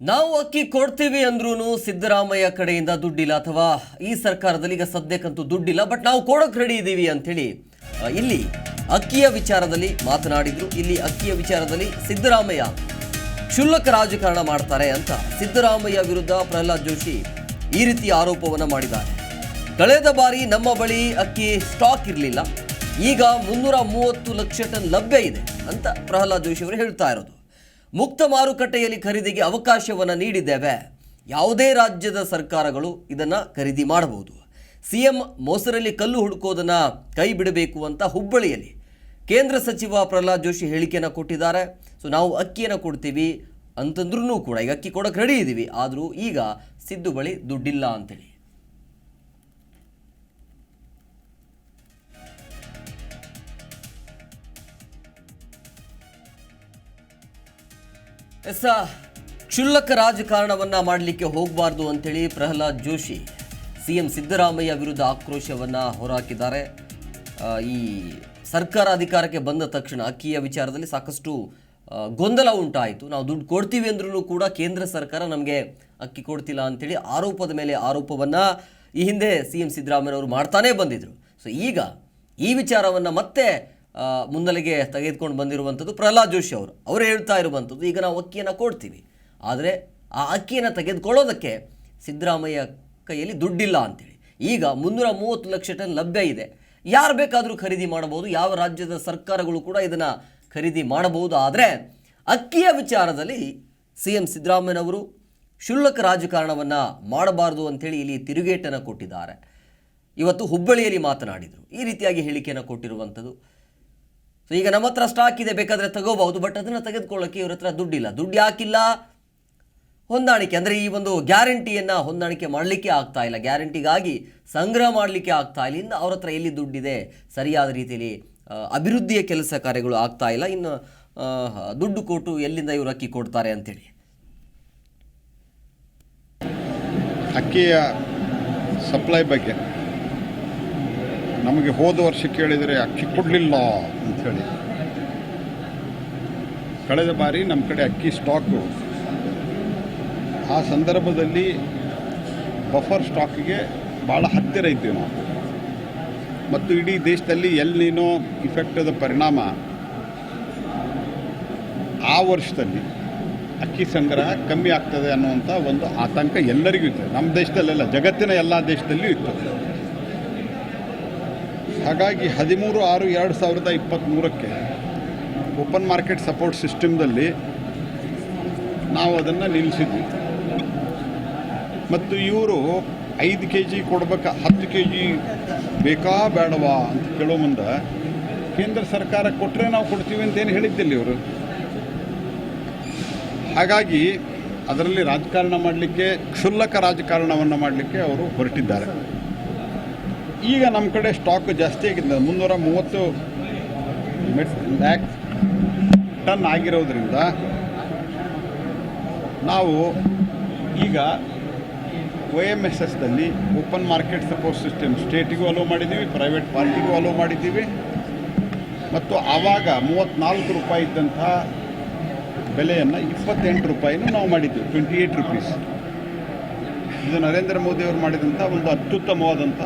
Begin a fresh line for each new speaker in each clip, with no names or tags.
ನಾವು ಅಕ್ಕಿ ಕೊಡ್ತೀವಿ ಅಂದ್ರೂ ಸಿದ್ದರಾಮಯ್ಯ ಕಡೆಯಿಂದ ದುಡ್ಡಿಲ್ಲ ಅಥವಾ ಈ ಸರ್ಕಾರದಲ್ಲಿ ಈಗ ಸದ್ಯಕ್ಕಂತೂ ದುಡ್ಡಿಲ್ಲ ಬಟ್ ನಾವು ಕೊಡೋಕೆ ರೆಡಿ ಇದ್ದೀವಿ ಅಂಥೇಳಿ ಇಲ್ಲಿ ಅಕ್ಕಿಯ ವಿಚಾರದಲ್ಲಿ ಮಾತನಾಡಿದ್ರು. ಇಲ್ಲಿ ಅಕ್ಕಿಯ ವಿಚಾರದಲ್ಲಿ ಸಿದ್ದರಾಮಯ್ಯ ಕ್ಷುಲ್ಲಕ ರಾಜಕಾರಣ ಮಾಡ್ತಾರೆ ಅಂತ ಸಿದ್ದರಾಮಯ್ಯ ವಿರುದ್ಧ ಪ್ರಹ್ಲಾದ್ ಜೋಶಿ ಈ ರೀತಿ ಆರೋಪವನ್ನ ಮಾಡಿದ್ದಾರೆ. ಕಳೆದ ಬಾರಿ ನಮ್ಮ ಬಳಿ ಅಕ್ಕಿ ಸ್ಟಾಕ್ ಇರಲಿಲ್ಲ, ಈಗ ಮುನ್ನೂರ ಮೂವತ್ತು ಲಕ್ಷ ಟನ್ ಲಭ್ಯ ಇದೆ ಅಂತ ಪ್ರಹ್ಲಾದ್ ಜೋಶಿ ಅವರು ಹೇಳ್ತಾ ಇರೋದು. ಮುಕ್ತ ಮಾರುಕಟ್ಟೆಯಲ್ಲಿ ಖರೀದಿಗೆ ಅವಕಾಶವನ್ನು ನೀಡಿದ್ದೇವೆ. ಯಾವುದೇ ರಾಜ್ಯದ ಸರ್ಕಾರಗಳು ಇದನ್ನ ಖರೀದಿ ಮಾಡಬಹುದು. ಸಿಎಂ ಮೊಸರಲ್ಲಿ ಕಲ್ಲು ಹುಡುಕೋದನ್ನು ಕೈ ಬಿಡಬೇಕು ಅಂತ ಹುಬ್ಬಳ್ಳಿಯಲ್ಲಿ ಕೇಂದ್ರ ಸಚಿವ ಪ್ರಹ್ಲಾದ್ ಜೋಶಿ ಹೇಳಿಕೆಯನ್ನು ಕೊಟ್ಟಿದ್ದಾರೆ. ಸೊ ನಾವು ಅಕ್ಕಿಯನ್ನು ಕೊಡ್ತೀವಿ ಅಂತಂದ್ರೂ ಕೂಡ ಈಗ ಅಕ್ಕಿ ಕೊಡೋಕೆ ರೆಡಿ ಇದ್ದೀವಿ ಆದರೂ ಈಗ ಸಿದ್ದು ಬಳಿ ದುಡ್ಡಿಲ್ಲ ಅಂತೇಳಿ. ಎಸ್ ಕ್ಷುಲ್ಲಕ ರಾಜಕಾರಣವನ್ನ ಮಾಡಲಿಕ್ಕೆ ಹೋಗಬಾರ್ದು ಅಂತೇಳಿ ಪ್ರಹ್ಲಾದ್ ಜೋಶಿ ಸಿ ಎಂ ಸಿದ್ದರಾಮಯ್ಯ ವಿರುದ್ಧ ಆಕ್ರೋಶವನ್ನ ಹೊರಹಾಕಿದ್ದಾರೆ. ಈ ಸರ್ಕಾರ ಅಧಿಕಾರಕ್ಕೆ ಬಂದ ತಕ್ಷಣ ಅಕ್ಕಿಯ ವಿಚಾರದಲ್ಲಿ ಸಾಕಷ್ಟು ಗೊಂದಲ ಉಂಟಾಯಿತು. ನಾವು ದುಡ್ಡು ಕೊಡ್ತೀವಿ ಅಂದ್ರೂ ಕೂಡ ಕೇಂದ್ರ ಸರ್ಕಾರ ನಮಗೆ ಅಕ್ಕಿ ಕೊಡ್ತಿಲ್ಲ ಅಂತೇಳಿ ಆರೋಪದ ಮೇಲೆ ಆರೋಪವನ್ನ ಈ ಹಿಂದೆ ಸಿ ಎಂ ಸಿದ್ದರಾಮಯ್ಯನವರು ಮಾಡ್ತಾನೇ ಬಂದಿದ್ರು. ಸೊ ಈಗ ಈ ವಿಚಾರವನ್ನು ಮತ್ತೆ ಮುನ್ನೆಲೆಗೆ ತೆಗೆದುಕೊಂಡು ಬಂದಿರುವಂಥದ್ದು ಪ್ರಹ್ಲಾದ್ ಜೋಶಿ ಅವರು. ಅವರು ಹೇಳ್ತಾ ಇರುವಂಥದ್ದು, ಈಗ ನಾವು ಅಕ್ಕಿಯನ್ನು ಕೊಡ್ತೀವಿ. ಆದರೆ ಆ ಅಕ್ಕಿಯನ್ನು ತೆಗೆದುಕೊಳ್ಳೋದಕ್ಕೆ ಸಿದ್ದರಾಮಯ್ಯ ಕೈಯಲ್ಲಿ ದುಡ್ಡಿಲ್ಲ ಅಂತೇಳಿ. ಈಗ ಮುನ್ನೂರ ಮೂವತ್ತು ಲಕ್ಷ ಟನ್ ಲಭ್ಯ ಇದೆ. ಯಾರು ಬೇಕಾದರೂ ಖರೀದಿ ಮಾಡಬಹುದು, ಯಾವ ರಾಜ್ಯದ ಸರ್ಕಾರಗಳು ಕೂಡ ಇದನ್ನು ಖರೀದಿ ಮಾಡಬಹುದು. ಆದರೆ ಅಕ್ಕಿಯ ವಿಚಾರದಲ್ಲಿ ಸಿ ಎಂ ಸಿದ್ದರಾಮಯ್ಯನವರು ಕ್ಷುಲ್ಲಕ ರಾಜಕಾರಣವನ್ನು ಮಾಡಬಾರ್ದು ಅಂಥೇಳಿ ಇಲ್ಲಿ ತಿರುಗೇಟನ್ನು ಕೊಟ್ಟಿದ್ದಾರೆ. ಇವತ್ತು ಹುಬ್ಬಳ್ಳಿಯಲ್ಲಿ ಮಾತನಾಡಿದರು. ಈ ರೀತಿಯಾಗಿ ಹೇಳಿಕೆಯನ್ನು ಕೊಟ್ಟಿರುವಂಥದ್ದು. ಸೊ ಈಗ ನಮ್ಮ ಹತ್ರ ಸ್ಟಾಕ್ ಇದೆ, ಬೇಕಾದರೆ ತಗೋಬಹುದು ಬಟ್ ಅದನ್ನು ತೆಗೆದುಕೊಳ್ಳೋಕೆ ಇವ್ರ ಹತ್ರ ದುಡ್ಡಿಲ್ಲ. ದುಡ್ಡು ಯಾಕಿಲ್ಲ? ಹೊಂದಾಣಿಕೆ. ಅಂದರೆ ಈ ಒಂದು ಗ್ಯಾರಂಟಿಯನ್ನು ಹೊಂದಾಣಿಕೆ ಮಾಡಲಿಕ್ಕೆ ಆಗ್ತಾ ಇಲ್ಲ. ಗ್ಯಾರಂಟಿಗಾಗಿ ಸಂಗ್ರಹ ಮಾಡಲಿಕ್ಕೆ ಆಗ್ತಾ ಇಲ್ಲ. ಇನ್ನು ಅವ್ರ ಹತ್ರ ಎಲ್ಲಿ ದುಡ್ಡಿದೆ? ಸರಿಯಾದ ರೀತಿಯಲ್ಲಿ ಅಭಿವೃದ್ಧಿಯ ಕೆಲಸ ಕಾರ್ಯಗಳು ಆಗ್ತಾ ಇಲ್ಲ. ಇನ್ನು ದುಡ್ಡು ಕೊಟ್ಟು ಎಲ್ಲಿಂದ ಇವರು ಅಕ್ಕಿ ಕೊಡ್ತಾರೆ ಅಂತೇಳಿ.
ಅಕ್ಕಿಯ ಸಪ್ಲೈ ಬಗ್ಗೆ. ನಮಗೆ ಹೋದ ವರ್ಷ ಕೇಳಿದರೆ ಅಕ್ಕಿ ಕೊಡಲಿಲ್ಲ ಅಂಥೇಳಿ ಕಳೆದ ಬಾರಿ ನಮ್ಮ ಕಡೆ ಅಕ್ಕಿ ಸ್ಟಾಕು ಆ ಸಂದರ್ಭದಲ್ಲಿ ಬಫರ್ ಸ್ಟಾಕಿಗೆ ಭಾಳ ಹತ್ತಿರ ಇದ್ದೀವಿ ನಾವು. ಮತ್ತು ಇಡೀ ದೇಶದಲ್ಲಿ ಎಲ್ಲಿನೋ ಇಫೆಕ್ಟದ ಪರಿಣಾಮ ಆ ವರ್ಷದಲ್ಲಿ ಅಕ್ಕಿ ಸಂಗ್ರಹ ಕಮ್ಮಿ ಆಗ್ತದೆ ಅನ್ನುವಂಥ ಒಂದು ಆತಂಕ ಎಲ್ಲರಿಗೂ ಇತ್ತು. ನಮ್ಮ ದೇಶದಲ್ಲೆಲ್ಲ, ಜಗತ್ತಿನ ಎಲ್ಲ ದೇಶದಲ್ಲಿಯೂ ಇತ್ತು. ಹಾಗಾಗಿ ಹದಿಮೂರು ಆರು ಎರಡು ಸಾವಿರದ ಇಪ್ಪತ್ತ್ಮೂರಕ್ಕೆ ಓಪನ್ ಮಾರ್ಕೆಟ್ ಸಪೋರ್ಟ್ ಸಿಸ್ಟಮ್ದಲ್ಲಿ ನಾವು ಅದನ್ನು ನಿಲ್ಲಿಸಿದ್ವಿ. ಮತ್ತು ಇವರು ಐದು ಕೆ ಜಿ ಕೊಡ್ಬೇಕಾ, ಹತ್ತು ಕೆ ಜಿ ಬೇಕಾ ಬೇಡವಾ ಅಂತ ಕೇಳೋ ಮುಂದೆ ಕೇಂದ್ರ ಸರ್ಕಾರ ಕೊಟ್ಟರೆ ನಾವು ಕೊಡ್ತೀವಿ ಅಂತ ಏನು ಹೇಳಿದ್ದಿಲ್ಲ ಇವರು. ಹಾಗಾಗಿ ಅದರಲ್ಲಿ ರಾಜಕಾರಣ ಮಾಡಲಿಕ್ಕೆ ಕ್ಷುಲ್ಲಕ ರಾಜಕಾರಣವನ್ನು ಮಾಡಲಿಕ್ಕೆ ಅವರು ಹೊರಟಿದ್ದಾರೆ. ಈಗ ನಮ್ಮ ಕಡೆ ಸ್ಟಾಕ್ ಜಾಸ್ತಿ ಆಗಿದೆ ಮುನ್ನೂರ ಮೂವತ್ತು ಲ್ಯಾಕ್ ಟನ್ ಆಗಿರೋದ್ರಿಂದ ನಾವು ಈಗ ಒ ಎಂ ಎಸ್ ಎಸ್ದಲ್ಲಿ ಓಪನ್ ಮಾರ್ಕೆಟ್ ಸಪೋರ್ಟ್ ಸಿಸ್ಟಮ್ ಸ್ಟೇಟಿಗೂ ಅಲೋ ಮಾಡಿದ್ದೀವಿ ಪ್ರೈವೇಟ್ ಪಾರ್ಟಿಗೂ ಅಲೋ ಮಾಡಿದ್ದೀವಿ. ಮತ್ತು ಆವಾಗ ಮೂವತ್ತ್ನಾಲ್ಕು ರೂಪಾಯಿ ಇದ್ದಂಥ ಬೆಲೆಯನ್ನು ಇಪ್ಪತ್ತೆಂಟು ರೂಪಾಯಿನೂ ನಾವು ಮಾಡಿದ್ದೀವಿ ಟ್ವೆಂಟಿ ಏಯ್ಟ್ ರುಪೀಸ್ ಇದು ನರೇಂದ್ರ ಮೋದಿ ಅವರು ಮಾಡಿದಂಥ ಒಂದು ಅತ್ಯುತ್ತಮವಾದಂಥ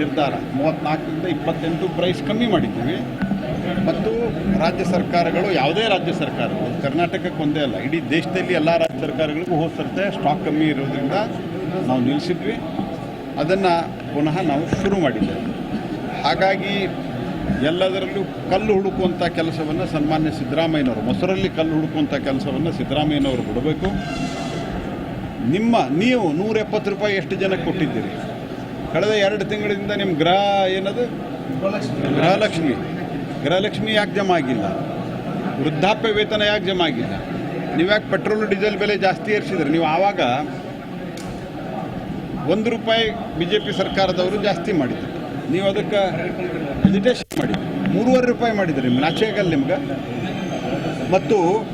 ನಿರ್ಧಾರ. ಮೂವತ್ತ್ನಾಲ್ಕರಿಂದ ಇಪ್ಪತ್ತೆಂಟು ಪ್ರೈಸ್ ಕಮ್ಮಿ ಮಾಡಿದ್ದೀವಿ. ಮತ್ತು ರಾಜ್ಯ ಸರ್ಕಾರಗಳು, ಯಾವುದೇ ರಾಜ್ಯ ಸರ್ಕಾರಗಳು, ಕರ್ನಾಟಕಕ್ಕೆ ಒಂದೇ ಅಲ್ಲ, ಇಡೀ ದೇಶದಲ್ಲಿ ಎಲ್ಲ ರಾಜ್ಯ ಸರ್ಕಾರಗಳಿಗೂ ಹೋದ ಸ್ಟಾಕ್ ಕಮ್ಮಿ ಇರೋದ್ರಿಂದ ನಾವು ನಿಲ್ಲಿಸಿದ್ವಿ ಅದನ್ನು ಪುನಃ ನಾವು ಶುರು ಮಾಡಿದ್ದೇವೆ. ಹಾಗಾಗಿ ಎಲ್ಲದರಲ್ಲೂ ಕಲ್ಲು ಹುಡುಕುವಂಥ ಕೆಲಸವನ್ನು ಸನ್ಮಾನ್ಯ ಸಿದ್ದರಾಮಯ್ಯನವರು, ಮೊಸರಲ್ಲಿ ಕಲ್ಲು ಹುಡುಕುವಂಥ ಕೆಲಸವನ್ನು ಸಿದ್ದರಾಮಯ್ಯನವರು ಬಿಡಬೇಕು. ನಿಮ್ಮ, ನೀವು ನೂರ ಎಪ್ಪತ್ತು ರೂಪಾಯಿ ಎಷ್ಟು ಜನಕ್ಕೆ ಕೊಟ್ಟಿದ್ದೀರಿ? ಕಳೆದ ಎರಡು ತಿಂಗಳಿಂದ ನಿಮ್ಮ ಗ್ರಹ ಏನದು? ಗೃಹಲಕ್ಷ್ಮಿ. ಗೃಹಲಕ್ಷ್ಮಿ ಯಾಕೆ ಜಮಾ ಆಗಿಲ್ಲ? ವೃದ್ಧಾಪ್ಯ ವೇತನ ಯಾಕೆ ಜಮಾ ಆಗಿಲ್ಲ? ನೀವು ಯಾಕೆ ಪೆಟ್ರೋಲ್, ಡೀಸೆಲ್ ಬೆಲೆ ಜಾಸ್ತಿ ಏರಿಸಿದ್ರಿ? ನೀವು ಆವಾಗ ಒಂದು ರೂಪಾಯಿ ಬಿ ಜೆ ಪಿ ಸರ್ಕಾರದವರು ಜಾಸ್ತಿ ಮಾಡಿದ್ರು. ನೀವು ಅದಕ್ಕೆ ಎಜಿಟೇಷನ್ ಮಾಡಿದ್ರಿ. ಮೂರುವರೆ ರೂಪಾಯಿ ಮಾಡಿದ್ರಿ ಆಗಲ್ಲ ನಿಮ್ಗೆ. ಮತ್ತು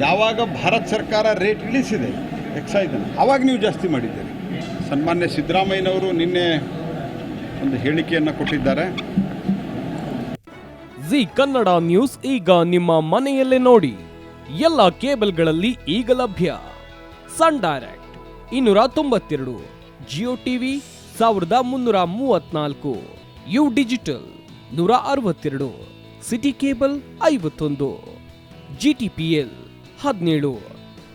ಯಾವಾಗ ಭಾರತ ಸರ್ಕಾರ ರೇಟ್ ಇಳಿಸಿದೆ? ಎಕ್ಸೈಸನ್ನು ಆವಾಗ ನೀವು ಜಾಸ್ತಿ ಮಾಡಿದ್ದೀರಿ. ಸನ್ಮಾನ್ಯ ಸಿದ್ದರಾಮಯ್ಯನವರು ನಿನ್ನೆ ಒಂದು ಹೇಳಿಕೆಯನ್ನು ಕೊಟ್ಟಿದ್ದಾರೆ.
ಜಿ ಕನ್ನಡ ನ್ಯೂಸ್ ಈಗ ನಿಮ್ಮ ಮನೆಯಲ್ಲೇ ನೋಡಿ. ಎಲ್ಲ ಕೇಬಲ್ಗಳಲ್ಲಿ ಈಗ ಲಭ್ಯ. ಸನ್ ಡೈರೆಕ್ಟ್ ಇನ್ನೂರ ತೊಂಬತ್ತೆರಡು, ಜಿಯೋ ಟಿವಿ ಸಾವಿರದ ಮುನ್ನೂರ ಮೂವತ್ನಾಲ್ಕು, ಯು ಡಿಜಿಟಲ್ ನೂರ ಅರವತ್ತೆರಡು, ಸಿಟಿ ಕೇಬಲ್ ಐವತ್ತೊಂದು, ಜಿಟಿಪಿಎಲ್ ಹದಿನೇಳು.